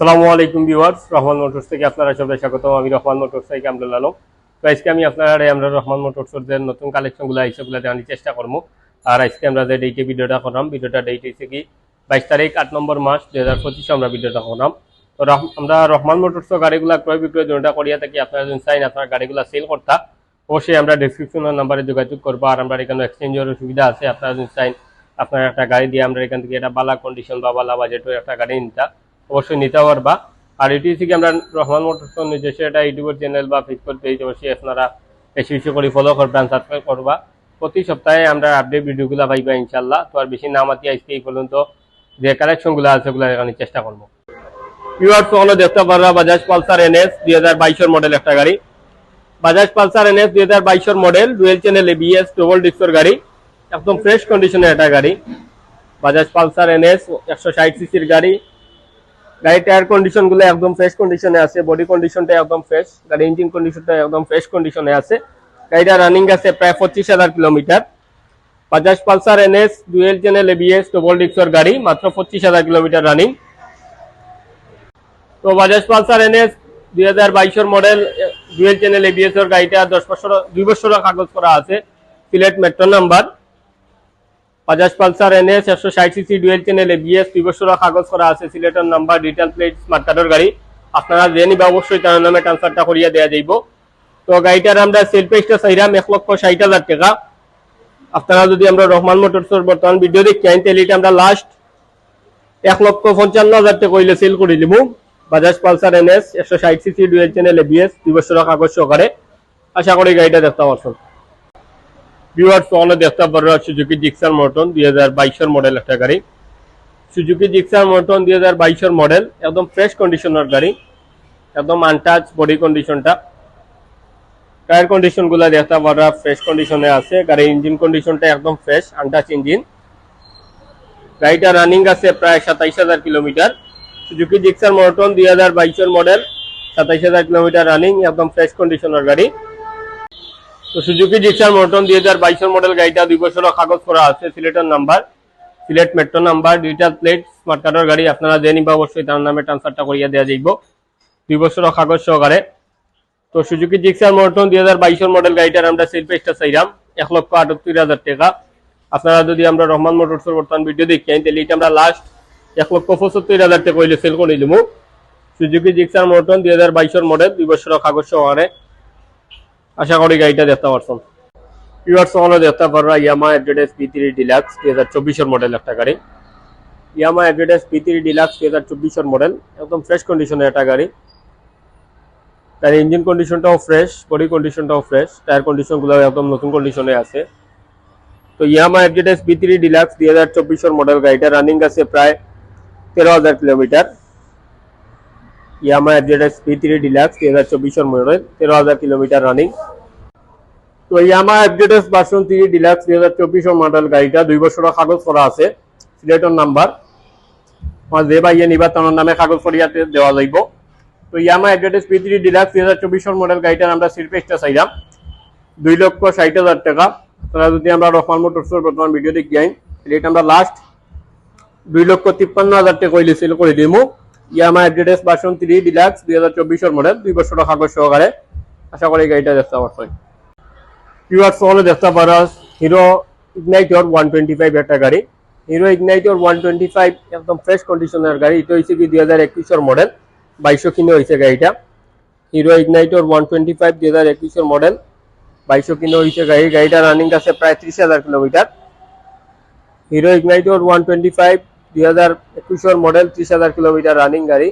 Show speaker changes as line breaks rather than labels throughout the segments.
সালামু আলাইকুম viewers, Rahman motors থেকে আপনারা সবাই স্বাগতম। আমি রহমান মোটরস থেকে আমদুল আলম। তো আজকে আমি আপনারা আমরা রহমান মোটরসের যে নতুন কালেকশনগুলো সেগুলো জানার চেষ্টা করব। আর আজকে আমরা যে ডেটে ভিডিওটা করলাম, ভিডিওটা ডেট হয়েছে কি? বাইশ তারিখ, আট নম্বর মাস, দুই হাজার পঁচিশে আমরা ভিডিওটা করলাম। তো আমরা রহমান মোটরস গাড়িগুলো ক্রয় বিক্রয় জনটা করিয়া থাকি, আপনারা যদি চাইন আপনার গাড়িগুলো সেল করতা, অবশ্যই আমরা ডিসক্রিপশনের নাম্বারে যোগাযোগ করব। আর আমরা এখানে এক্সচেঞ্জের সুবিধা আছে, আপনারা যদি চাইন আপনার একটা গাড়ি দিয়ে আমরা এখান থেকে একটা বালা কন্ডিশন বা বালা বাজেটের একটা গাড়ি নিতা। অবশ্যই নিতে পারবা। আর এটি হচ্ছে কি আমরা রহমান মোটরস নিজস্ব একটা ইউটিউবের চ্যানেল বা ফেসবুক পেজ অবশ্যই আপনারা বেশি বেশি করে ফলো করবেন সাবস্ক্রাইব করবা। প্রতি সপ্তাহে আমরা আপডেট ভিডিওগুলো পাইবা ইনশাল্লাহ তো আর বেশি না মাতি আজকে এই পর্যন্ত। যে কালেকশনগুলো আছে ওগুলো এখানে চেষ্টা করব। ইউআর হলো দেখতে পারবা বাজাজ পালসার এনএস দুই হাজার বাইশের মডেল একটা গাড়ি। বাজাজ পালসার এনএস দুই হাজার বাইশের model dual channel ABS double ডিস্কর গাড়ি। একদম ফ্রেশ কন্ডিশনের একটা গাড়ি। বাজাজ পালসার এনএস একশো ষাট সিসির গাড়ি। গাড়ির টায়ার কন্ডিশনগুলো একদম ফ্রেশ কন্ডিশনে আছে বডি কন্ডিশনটা একদম ফ্রেশ গাড়ির ইঞ্জিন কন্ডিশনটা একদম ফ্রেশ কন্ডিশনে আছে। গাড়িটা রানিং আছে প্রায় পঁচিশ হাজার kilometre. Bajaj Pulsar NS dual channel ABS double ডিক্সর গাড়ি, মাত্র পঁচিশ হাজার কিলোমিটার রানিং তো বাজাজ পালসার এনএস দুই হাজার বাইশের মডেল ডুয়েল চ্যানেল এবিএস এর গাড়িটা দশ বছর, দুই বছরের কাগজ করা আছে। Sylhet metro number Bajaj Pulsar, NS একশো ষাট সিসি ডুয়েল চ্যানেল এবিএস দুই বছরের কাগজ করা আছে, সিলেটের নাম্বার, ডিটেল প্লেট স্মার্ট কার্ডের গাড়ি। আপনারা যে নিবে অবশ্যই তার নামে ট্রান্সফারটা করিয়া দেওয়া যাইব। তো গাড়িটার আমরা সেল প্রাইসটা চাইলাম এক লক্ষ ষাট হাজার টাকা। আপনারা যদি আমরা রহমান মোটরসের বর্তমান ভিডিও দেখি আইন, তাহলে এটা আমরা লাস্ট এক লক্ষ পঞ্চান্ন হাজার টাকা কইলে সেল করে দিব। বাজাজ পালসার, এনএস একশো ষাট সিসি ডুয়েল চ্যানেল এবিএস দুই বছরের কাগজ সহকারে। আশা করি গাড়িটা দেখতে পারছেন। ভিউয়ার্স ফোনে দেখতে পারো সুজুকি জিক্সার মটন দুই হাজার বাইশের মডেল একটা গাড়ি। সুজুকি জিক্সার মটন দুই হাজার বাইশের মডেল একদম ফ্রেশ কন্ডিশনের গাড়ি, একদম আনটাচ বডি কন্ডিশনটা টায়ার কন্ডিশনগুলা দেখতে পারো ফ্রেশ কন্ডিশনে আছে, গাড়ির ইঞ্জিন কন্ডিশনটা একদম ফ্রেশ আনটাচ ইঞ্জিন গাড়িটা রানিং আছে প্রায় সাতাইশ হাজার কিলোমিটার। সুজুকি জিক্সার মটন দুই হাজার বাইশের মডেল সাতাইশ হাজার কিলোমিটার রানিং একদম ফ্রেশ কন্ডিশনের গাড়ি। তো সুজুকি জিক্সার মটন দুই হাজার বাইশের মডেল গাড়িটা দুই বছরের কাগজ করা আছে, সিলেটের নাম্বার। সিলেট মেট্রো নাম্বার, দুইটা প্লেট স্মার্ট কার্ডের গাড়ি, আপনারা যে নিবা অবশ্যই তার নামে ট্রান্সফারটা করিয়া দেওয়া যাইব। দুই বছরের কাগজ সহকারে। তো সুজুকি জিক্সার মটন দুই হাজার বাইশের মডেল গাড়িটার আমরা সেল প্রাইসটা চাইলাম এক লক্ষ আটাত্তর হাজার টাকা। আপনারা যদি আমরা রহমান মোটরসের বর্তমান ভিডিও দেখি তাহলে এটা আমরা লাস্ট এক লক্ষ পঁচাত্তর হাজার টাকা হইলে সেল করে দিব সুজুকি জিক্সার মটন দুই হাজার বাইশের মডেল দুই বছরের কাগজ সহকারে। আশা করি গাড়িটা দেখতে পারছেন ইউআর সহনে দেখতে পারবা Yamaha address P three deluxe দুই হাজার চব্বিশের মডেল একটা গাড়ি। Yamaha address P three deluxe দুই হাজার চব্বিশের মডেল একদম ফ্রেশ কন্ডিশনের একটা গাড়ি। তার ইঞ্জিন কন্ডিশনটাও ফ্রেশ বডি কন্ডিশনটাও ফ্রেশ টায়ার কন্ডিশনগুলো একদম নতুন কন্ডিশনে আছে। তো Yamaha address P three deluxe দুই হাজার চব্বিশের মডেল গাড়িটা রানিং আছে প্রায় তেরো হাজার kilometre. Yamaha address P three deluxe দুই হাজার চব্বিশের মডেল, তেরো হাজার কিলোমিটার রানিং তো Yamaha address version three deluxe দুই হাজার চব্বিশের মডেল গাড়িটা দুই বছরের কাগজ করা আছে, সিলেটর নাম্বার। যে ভাইয়ে নিবা, তার নামে কাগজ করিয়াতে দেওয়া যাইব তো Yamaha address P three deluxe দুই হাজার চব্বিশের মডেল গাড়িটার আমরা সিট পেজটা চাইলাম, দুই লক্ষ ষাট হাজার টাকা। তারা যদি আমরা রহমান মোটরসের বর্তমান ভিডিও দেখি তাহলে এটা আমরা লাস্ট দুই লক্ষ তিপ্পান্ন হাজার টাকা কইলে সেল করে দিব Yamaha address version three deluxe দুই হাজার চব্বিশের মডেল দুই বছর কাগজ সহকারে। আশা করি গাড়িটা দেখতে পারছেন ইউআর সহলে দেখতে পারো। Hero Ignitor one twenty five একটা গাড়ি। Hero Ignitor one twenty five একদম ফ্রেশ কন্ডিশনের গাড়ি। এটা হয়েছে কি দুই হাজার একুশের মডেল বাইশশো কিনে হয়েছে গাড়িটা। Hero Ignitor one twenty five দুই হাজার একুশের মডেল বাইশশো কিনে হয়েছে গাড়ি। গাড়িটা রানিং আছে প্রায় ত্রিশ হাজার kilometre. Hero Ignitor one twenty five দুই হাজার একুশের মডেল ত্রিশ হাজার কিলোমিটার রানিং গাড়ি।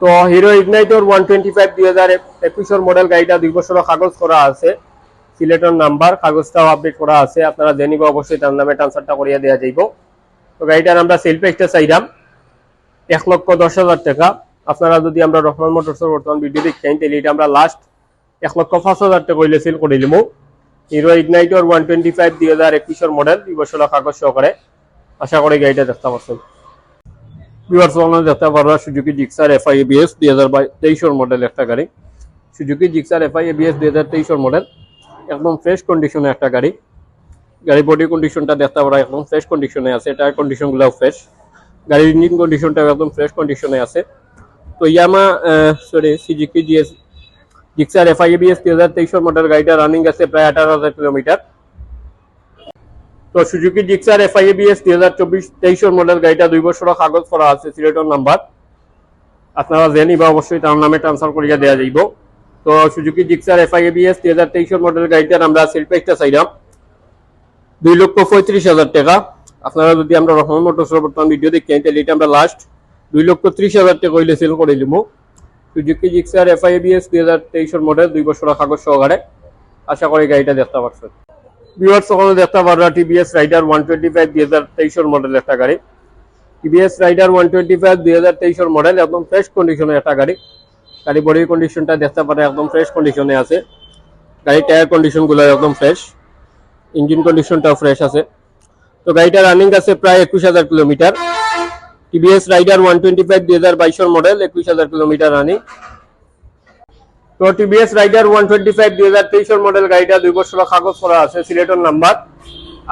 তো Hero Ignitor one twenty five দুই হাজার একুশের মডেল গাড়িটা দুই বছরের কাগজ করা আছে। সিলেটের নাম্বার কাগজটাও আপডেট করা আছে। আপনারা জেনিব অবশ্যই তার নামে ট্রান্সফারটা করিয়া দেওয়া যাইব। তো গাড়িটার আমরা সেল প্রাইসটা চাইলাম, এক লক্ষ দশ হাজার টাকা। আপনারা যদি আমরা রহমান মোটরসের বর্তমান ভিডিও দেখি তাহলে এটা আমরা লাস্ট এক লক্ষ পাঁচ হাজার টাকা হইলে সেল করে দিব Hero Ignitor one twenty five দুই হাজার একুশের মডেল দুই বছরের কাগজ সহকারে। আশা করি গাড়িটা দেখতে পাচ্ছেন ভিউয়ার্স অনলাইন দেখতে পারবা সুজুকি জিক্সার এফআই এবিএস দুই হাজার তেইশের মডেল একটা গাড়ি। সুজুকি জিক্সার এফআই এবিএস দুই হাজার তেইশের মডেল একদম ফ্রেশ কন্ডিশনে একটা গাড়ি। গাড়ি বডি কন্ডিশনটা দেখতে পারা একদম ফ্রেশ কন্ডিশনে আছে। টায়ার কন্ডিশনগুলোও ফ্রেশ গাড়ির ইঞ্জিন কন্ডিশনটা একদম ফ্রেশ কন্ডিশনে আছে। তো Yamaha sorry Suzuki GS Gixxer FI ABS দুই হাজার তেইশের মডেল গাড়িটা রানিং আছে প্রায় আঠারো হাজার কিলোমিটার। তো সুজুকি জিক্সার এফআইএবিএস দুই হাজার চব্বিশ তেইশের মডেল গাড়িটা দুই বছর কাগজ করা আছে সিলেটর নাম্বার আপনারা জেনি বা অবশ্যই তার নামে ট্রান্সফার করিয়া দেওয়া যাইব। তো সুজুকি জিক্সার এফআইএবিএস দুই হাজার তেইশের মডেল গাড়িটার আমরা সেল প্রাইসটা চাইলাম দুই লক্ষ পঁয়ত্রিশ হাজার টাকা। আপনারা যদি আমরা রহমান মোটরসের বর্তমান ভিডিও দেখি তাহলে এটা আমরা লাস্ট দুই লক্ষ ত্রিশ হাজার টাকা হইলে সেল করে দিব সুজুকি জিক্সার এফআইএবিএস দুই হাজার তেইশের মডেল দুই বছর কাগজ সহকারে। আশা করি গাড়িটা দেখতে পাচ্ছেন বিওয়ার সকলে দেখতে পাররা TVS Raider one twenty five দুই হাজার তেইশের মডেল একটা গাড়ি। TVS Raider one twenty five দুই হাজার তেইশের মডেল একদম ফ্রেশ কন্ডিশনের একটা গাড়ি। গাড়ি বডির কন্ডিশনটা দেখতে পারে একদম ফ্রেশ কন্ডিশনে আছে। গাড়ির টায়ার কন্ডিশনগুলো একদম ফ্রেশ ইঞ্জিন কন্ডিশনটাও ফ্রেশ আছে। তো গাড়িটা রানিং আছে প্রায় একুশ হাজার kilometre TVS Raider one twenty five দুই হাজার বাইশের মডেল একুশ হাজার কিলোমিটার রানিং তো TVS Raider one twenty five দুই হাজার তেইশের মডেল গাড়িটা দুই বছর কাগজ করা আছে, সিলেটের নাম্বার।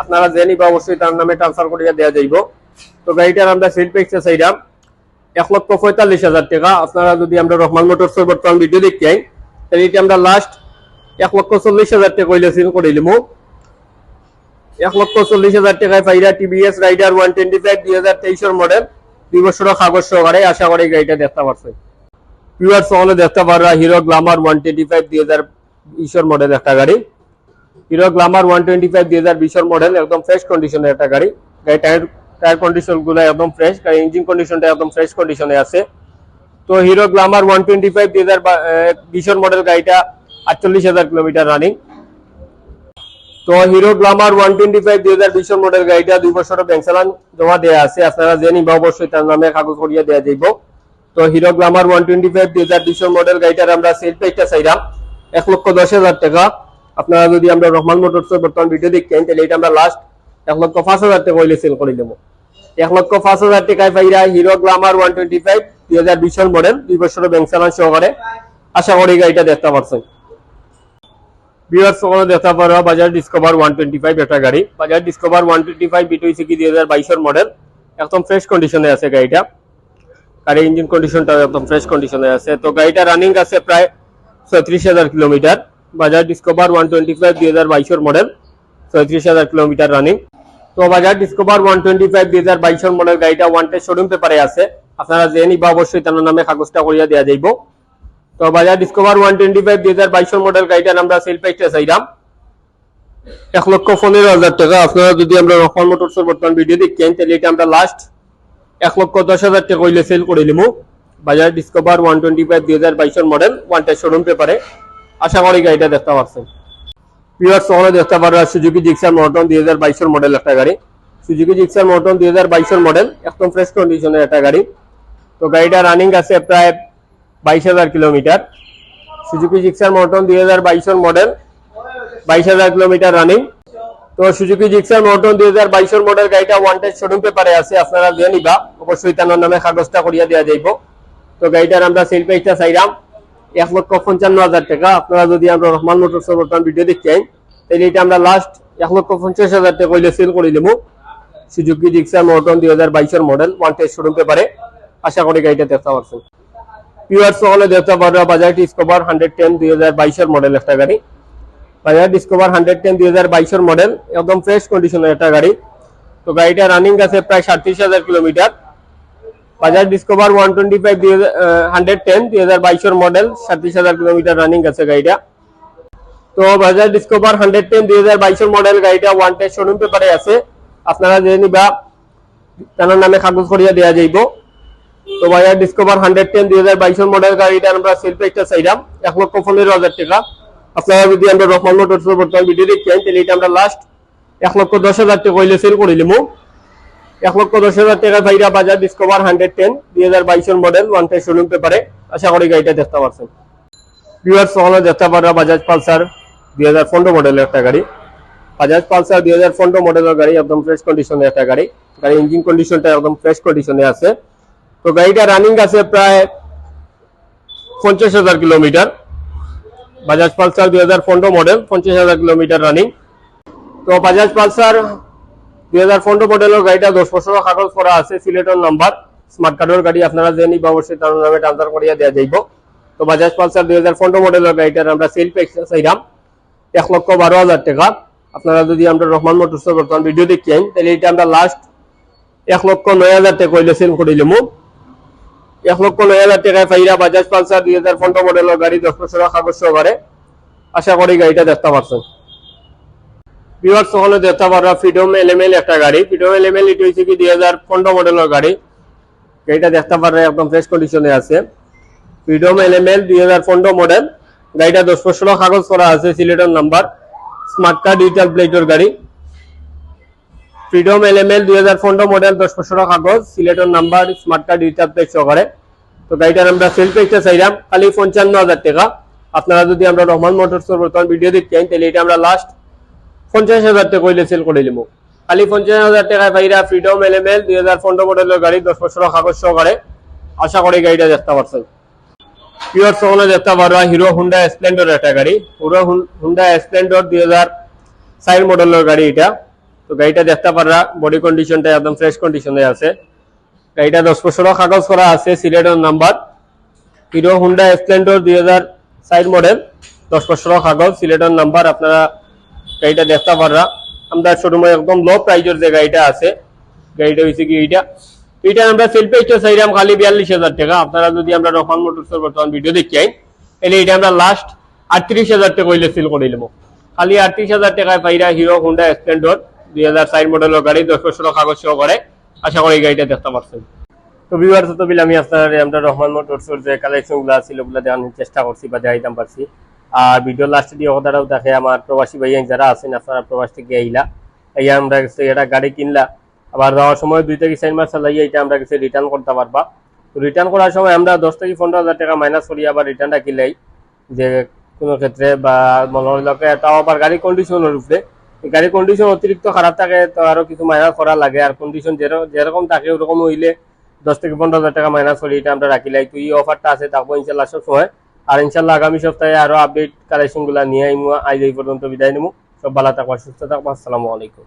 আপনারা জেনি বা অবশ্যই তার নামে ট্রান্সফার করিয়া দেওয়া যাইব। তো গাড়িটার আমরা সেল পেয়েছে চাইলাম এক লক্ষ পঁয়তাল্লিশ হাজার টাকা। আপনারা যদি আমরা রহমান মোটরসের বর্তমান ভিডিও দেখতে আই তাহলে এটা আমরা লাস্ট এক লক্ষ চল্লিশ হাজার টাকা কইলে সেল করে দিলাম এক লক্ষ চল্লিশ হাজার টাকায় পাইরা TVS Raider one twenty five দুই হাজার তেইশের মডেল দুই বছরের কাগজ সহকারে আশা করি গাড়িটা দেখতে পারছে পিওর সকলে দেখতে পাররা Hero Glamour one twenty five দুই হাজার বিশের মডেল একটা গাড়ি। Hero Glamour one twenty five দুই হাজার বিশের মডেল একদম ফ্রেশ কন্ডিশনের একটা গাড়ি। গাড়ি টায়ার টায়ার কন্ডিশনগুলো একদম ফ্রেশ গাড়ি ইঞ্জিন কন্ডিশনটা একদম ফ্রেশ কন্ডিশনে আছে। তো Hero Glamour one twenty five দুই হাজার বিশের মডেল গাড়িটা আটচল্লিশ হাজার কিলোমিটার রানিং তো Hero Glamour one twenty five দুই হাজার বিশের মডেল গাড়িটা দুই বছরের ব্যাংক চালান জমা দেওয়া আছে। আপনারা জেনি বা অবশ্যই তার নামে কাগজ করিয়া দেওয়া যাইব। তো Hero Glamour one twenty five দুই হাজার বিশের মডেল গাড়িটার আমরা সেল প্রাইসটা চাইলাম এক লক্ষ দশ হাজার টাকা। আপনারা যদি আমরা রহমান মোটরস বর্তমান ভিডিও দেখেন, তাহলে এটা আমরা লাস্ট এক লক্ষ পাঁচ হাজার টাকা হইলে সেল করে দেবো। এক লক্ষ পাঁচ হাজার টাকায় পাইরা Hero Glamour one twenty five দুই হাজার বিশের মডেল দুই বছরের ব্যাংক চালান সহকারে আশা করি গাড়িটা দেখতে পারছেন। বিয়ার সকলে দেখতে পারো বাজার ডিসকভার ওয়ান টোয়েন্টি ফাইভ একটা গাড়ি। Bajaj Discover one twenty five বিটুই সিকি দুই হাজার বাইশের মডেল একদম ফ্রেশ কন্ডিশনে আছে গাড়িটা। গাড়ির ইঞ্জিন কন্ডিশনটা একদম ফ্রেশ কন্ডিশনে আছে। তো গাড়িটা রানিং আছে প্রায় ছয়ত্রিশ হাজার kilometre. Bajaj Discover one twenty five দুই হাজার বাইশের মডেল ছয়ত্রিশ হাজার কিলোমিটার রানিং তো বাজার ডিসকভার ওয়ান টোয়েন্টি ফাইভ দুই হাজার বাইশের মডেল গাড়িটা ওয়ান টেস্ট শোরুম পেপারে আছে। আপনারা যে নিবা অবশ্যই তার নামে কাগজটা করিয়া দেওয়া যাইব। তো বাজার ডিসকভার ওয়ান টোয়েন্টি ফাইভ দুই হাজার বাইশের মডেল গাড়িটার আমরা সেল প্রাইসটা চাইলাম এক লক্ষ পনেরো হাজার টাকা। আপনারা যদি আমরা রকম মোটরসের বর্তমান ভিডিও দেখেন তাহলে এটা আমরা লাস্ট এক লক্ষ দশ হাজার টাকা হইলে সেল করে নিবো বাজার ডিসকভার ওয়ান টোয়েন্টি ফাইভ দুই হাজার বাইশের মডেল ওয়ান টেস্ট শোরুম পেপারে আশা করি গাড়িটা দেখতে পাচ্ছেন পিওর শহরে দেখতে পারবেন সুজুকি জিক্সার মর্টন দুই হাজার বাইশের মডেল একটা গাড়ি। সুজুকি জিক্সার মর্টন দুই হাজার বাইশের মডেল একদম ফ্রেশ কন্ডিশনের একটা গাড়ি। তো গাড়িটা রানিং আছে প্রায় বাইশ হাজার কিলোমিটার। সুজুকি জিক্সার মর্টন দুই হাজার বাইশের মডেল বাইশ হাজার কিলোমিটার রানিং তো সুজুকি জিক্সার মর্টন দুই হাজার বাইশের মডেল গাড়িটা ওয়ান টেস্ট শোরুম পেপারে আছে, আপনারা দিয়ে নিবা। অবশ্যই তার নামে কাগজটা করিয়া দেওয়া যাইব। তো গাড়িটার আমরা সেল প্রাইসটা চাইলাম এক লক্ষ পঞ্চান্ন হাজার টাকা। আপনারা যদি আমরা রহমান মোটরসের বর্তমান ভিডিও দেখেন তাহলে এটা আমরা লাস্ট এক লক্ষ পঞ্চাশ হাজার টাকা সেল করে দেবো সুজুকি জিক্সার মর্টন দুই হাজার বাইশের মডেল ওয়ান টেস্ট শোরুম পেপারে আশা করি গাড়িটা দেখতে পারছেন। পিওর সকলে দেখতে পারবে বাজার ডিসকভার হান্ড্রেড টেন দুই হাজার বাইশের মডেল একটা গাড়ি। বাজার ডিসকভার হান্ড্রেড টেন দুই মডেল একদম ফ্রেশ কন্ডিশনের একটা গাড়ি। তো গাড়িটা রানিং আছে প্রায় সাতত্রিশ হাজার kilometre. Bajaj Discover one twenty five দুই হান্ড্রেড টেন দুই হাজার বাইশের মডেল সাতত্রিশ হাজার কিলোমিটার রানিং আছে গাড়িটা। তো বাজার ডিসকভার হান্ড্রেড টেন দুই হাজার বাইশের মডেল গাড়িটা ওয়ান টেস্ট শোরুম পেপারে আছে। আপনারা যে নিবা তার নামে কাগজ করিয়া দেওয়া যাইব। তো বাজার ডিসকভার হান্ড্রেড টেন দুই হাজার বাইশের মডেল গাড়িটা আমরা সেল প্রাইসটা চাইলাম, এক লক্ষ পনেরো হাজার টাকা। আপনারা যদি আমরা রহমান মোটরস বর্তমান ভিডিও দেখছেন তাহলে এটা আমরা লাস্ট এক লক্ষ দশ হাজার টাকা হইলে সেল করে নিলাম এক লক্ষ দশ হাজার টাকা ভাইরা বাজার ডিসকভার হান্ড্রেড টেন দুই হাজার বাইশের মডেল ওয়ান টাই শোরুম পেপারে আশা করি গাড়িটা দেখতে পারছেন। ভিউয়ার সহলে দেখতে পারা বাজাজ পালসার দুই হাজার পনেরো মডেলের একটা গাড়ি। বাজাজ পালসার দুই হাজার পনেরো মডেলের গাড়ি, একদম ফ্রেশ কন্ডিশনের একটা গাড়ি। গাড়ি ইঞ্জিন কন্ডিশনটা একদম ফ্রেশ কন্ডিশনে আছে। তো গাড়িটা রানিং আছে প্রায় পঞ্চাশ হাজার কিলোমিটার। বাজাজ পালসার দুই হাজার পনেরো মডেল পঞ্চাশ হাজার কিলোমিটার রানিং তো বাজাজ পালসার দুই হাজার পনেরো মডেলের গাড়িটা দশ বছর কাগজ করা আছে, সিলেটের নাম্বার স্মার্ট কার্ডের গাড়ি আপনারা যে নিবা অবশ্যই তার নামে ট্রান্সফার করিয়া দেওয়া যাইব। তো বাজাজ পালসার দুই হাজার পনেরো মডেলের গাড়িটার আমরা সেল পেয়েছি চাইলাম এক লক্ষ বারো হাজার টাকা। আপনারা যদি আমরা রহমান মোটরসের বর্তমান ভিডিও দেখেন তাহলে এটা আমরা লাস্ট এক লক্ষ নয় হাজার টাকা সেল করিলাম এক লক্ষ নয় হাজার টাকায় পাইরা বাজাজ পালসার দুই হাজার পনেরো মডেলের গাড়ি দশ বছর কাগজ সহকারে আশা করি গাড়িটা দেখতে পারছেন বিভাগ সহলে দেখতে পারবা ফ্রিডম এলএমএল একটা গাড়ি। ফ্রিডম এলএমএল এটি হচ্ছে কি দুই হাজার পনেরো মডেলের গাড়ি। গাড়িটা দেখতে পারবে একদম ফ্রেশ কন্ডিশনে আছে। ফ্রিডম এলএমএল দুই হাজার পনেরো মডেল। গাড়িটা দশ বছর কাগজ করা আছে, সিলেটের নাম্বার স্মার্ট কার্ড ডিজিটাল প্লেটের গাড়ি। ফ্রিডম এল এম এল দুই হাজার পনেরো মডেল দশ বছর কাগজ সিলেটের number smart card digital plate সহকারে তো গাড়িটার আমরা সেল পেজটা চাইলাম, খালি পঞ্চান্ন হাজার টাকা। আপনারা যদি আমরা রহমান মোটরসের বর্তমান ভিডিও দেখতেন তাহলে এটা আমরা লাস্ট পঞ্চাশ হাজার টাকা কইলে সেল করে দিলাম খালি পঞ্চাশ হাজার টাকায় পাইরা ফ্রিডম এল এম এল দুই হাজার পনেরো মডেলের গাড়ি দশ বছর কাগজ সহকারে আশা করি গাড়িটা দেখতে পারছেন। পিওর সহনে দেখতে পারবা হিরো হুন্ডা স্প্লেন্ডর একটা গাড়ি। হিরো হুন্ডা স্প্লেন্ডর দুই হাজার চার মডেলের গাড়ি এটা। তো গাড়িটা দেখতে পাররা বডি কন্ডিশনটা একদম ফ্রেশ কন্ডিশনে আছে। গাড়িটা দশ বছর কাগজ করা আছে, সিলেটের নাম্বার। হিরো হুন্ডা স্প্লেন্ডর দুই হাজার চার মডেল দশ বছর কাগজ, সিলেটের নাম্বার, আপনারা গাড়িটা দেখতে পাররা। আমরা শোরুমে একদম লো প্রাইজের যে গাড়িটা আছে, গাড়িটা হয়েছে কি এইটা? এইটা আমরা সেল পেজটা চাইলাম খালি বিয়াল্লিশ হাজার টাকা। আপনারা যদি আমরা রহমান মোটরসের বর্তমান ভিডিও দেখি আইন তাহলে এটা আমরা লাস্ট আটত্রিশ হাজার টাকা হইলে সেল করে নেব খালি আটত্রিশ হাজার টাকায় পাইরা হিরো হুন্ডা স্প্লেন্ডর দুই হাজার চার মডেলের গাড়ি, দশ কাগজ সহ করে আশা করি গাড়িটা দেখতে পাচ্ছেন তো আমি আপনার রহমান মোটরসের যে কালেকশনগুলো ছিল ওগুলো চেষ্টা করছি বা দেখাইতাম পারছি। আর ভিডিও লাস্টে দিয়ে কথাটাও দেখে আমার প্রবাসী ভাইয়া যারা আছেন, আপনারা প্রবাস থেকে আইলা। এই আমরা এটা গাড়ি কিনলা। আবার যাওয়ার সময় দুই থেকে চার মাস এটা আমরা কাছে রিটার্ন করতে পারবা। তো রিটার্ন করার সময় আমরা দশ থেকে পনেরো হাজার টাকা মাইনাস করি আবার রিটার্নটা কিনলাই। যে কোনো ক্ষেত্রে বা মনে হইল তাও আবার গাড়ি কন্ডিশনের উপরে। গাড়ি কন্ডিশন অতিরিক্ত খারাপ থাকে, তো আরও কিছু মাইনাস করা লাগে। আর কন্ডিশন যেরকম থাকে ওরকম হইলে দশ থেকে পনেরো হাজার টাকা মাইনাস করি এটা আমরা রাখি তো এই অফারটা আছে তারপর ইনশাল্লাহ সব সময় আর ইনশাল্লাহ আগামী সপ্তাহে আরও আপডেট কালেকশনগুলো নিয়ে আইমু আজ এই পর্যন্ত বিদায় নেব সব ভালো থাকবা, সুস্থ থাকবা। আসসালামু আলাইকুম।